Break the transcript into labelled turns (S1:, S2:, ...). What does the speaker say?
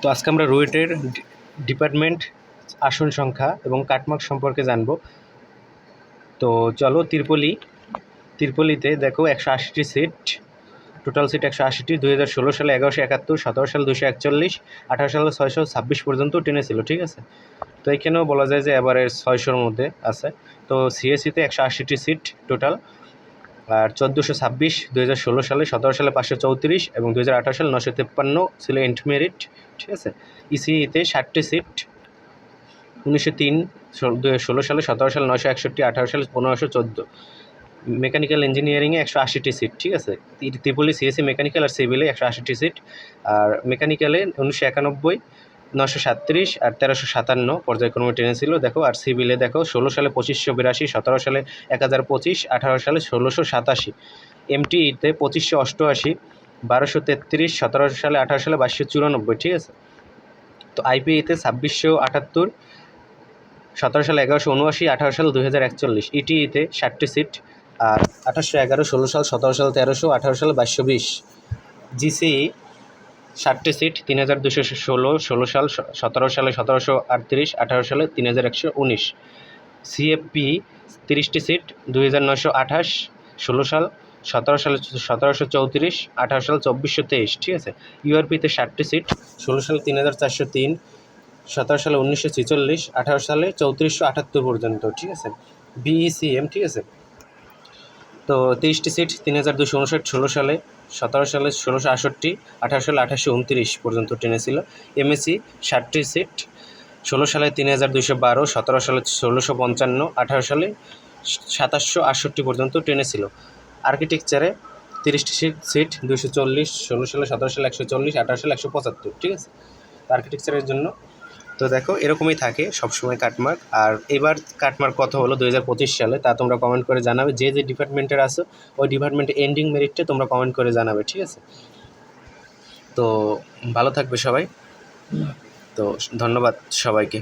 S1: তো আজকে আমরা রুয়েটের ডিপার্টমেন্ট আসন সংখ্যা এবং কাটমার্ক সম্পর্কে জানব। তো চলো তিরপলি, তিরপলিতে দেখো একশো আশিটি সিট, টোটাল সিট একশো আশিটি, দুই হাজার ষোলো সালে এগারোশো একাত্তর, সতেরো সালে দুশো একচল্লিশ, আঠারো সালে ছয়শো ছাব্বিশ পর্যন্ত টেনেছিল ঠিক আছে? তো এখানেও বলা যায় যে এবারের ছয়শোর মধ্যে আছে। তো সিএসসিতে একশো আশিটি সিট টোটাল। আর চোদ্দোশো ছাব্বিশ দু হাজার ষোলো সালে, সতেরো সালে পাঁচশো চৌত্রিশ এবং দু হাজার আঠারো সালে নশো তেপ্পান্ন ছিল এন্ট মেরিট ঠিক আছে? ইসিইতে ষাটটি সিট উনিশশো তিন, ষোলো সালে, সতেরো সালে নশো একষট্টি, আঠারো সালে পনেরোশো চোদ্দ। মেকানিক্যাল ইঞ্জিনিয়ারিংয়ে একশো আশিটি সিট ঠিক আছে? ত্রি- ত্রিপলি সিএসসি মেকানিক্যাল আর সিভিলে একশো আশিটি সিট আর মেকানিক্যালে উনিশশো একানব্বই নশো সাতত্রিশ আর তেরোশো সাতান্ন পর্যায়ক্রমে ছিল। দেখো, আর সিভিলে দেখো, ষোলো সালে পঁচিশশো বিরাশি, সতেরো সালে এক হাজার পঁচিশ, আঠারো সালে ষোলোশো সাতাশি। এমটিইতে পঁচিশশো অষ্টআশি, বারোশো তেত্রিশ সতেরো সালে আঠারো সালে বাইশশো চুরানব্বই, ঠিক আছে? তো আইপিইতে ছাব্বিশশো আটাত্তর সতেরো সালে এগারোশো উনআশি আঠারো সাল দুই হাজার একচল্লিশ ইটিইতে ষাটটি সিট, আর আঠারোশো এগারো, ষোলো সাল সতেরো সাল তেরোশো আঠারো সালে বাইশশো বিশ। জিসিই ষাটটি সিট, তিন হাজার দুশো ষোলো ষোলো সাল সতেরো সালে সতেরোশো আটত্রিশ, আঠারো সালে তিন হাজার একশো উনিশ। সিএফপি তিরিশটি সিট, দুই হাজার নশো আঠাশ, ষোলো সাল, সতেরো সালে সতেরোশো চৌত্রিশ, আঠারো সাল চব্বিশশো তেইশ, ঠিক আছে? ইউআরপিতে ষাটটি সিট, ষোলো সালে তিন হাজার চারশো তিন, সতেরো সালে উনিশশো ছেচল্লিশ, আঠারো সালে চৌত্রিশশো আটাত্তর পর্যন্ত, ঠিক আছে? বিইসিএম ঠিক আছে? তো তেইশটি সিট, তিন হাজার দুশো উনষাট, ষোলো সালে সতেরো সালে ষোলোশো আষট্টি আঠারো সালে আঠাশশো উনত্রিশ পর্যন্ত টেনেছিল এমএসসি ষাটটি সিট, ষোলো সালে তিন হাজার দুশো বারো, সতেরো সালে ষোলোশো পঞ্চান্ন, আঠারো সালে সাতাশশো আটষট্টি পর্যন্ত টেনেছিল আর্কিটেকচারে তিরিশটি সিট সিট দুশো চল্লিশ, ষোলো সালে সতেরো সালে একশো চল্লিশ, আঠারো সালে একশো পঁচাত্তর, ঠিক আছে? আর্কিটেকচারের জন্য তো দেখো, এরকমই থাকে, সবসময় কাটমার্ক আর এবার কাটমার্ক কত হলো দু হাজার পঁচিশ সালে, তা তোমরা কমেন্ট করে জানাবে। যে যে ডিপার্টমেন্টের আসো ওই ডিপার্টমেন্টের এন্ডিং মেরিটটা তোমরা কমেন্ট করে জানাবে, ঠিক আছে? তো ভালো থাকবে সবাই। তো ধন্যবাদ সবাইকে।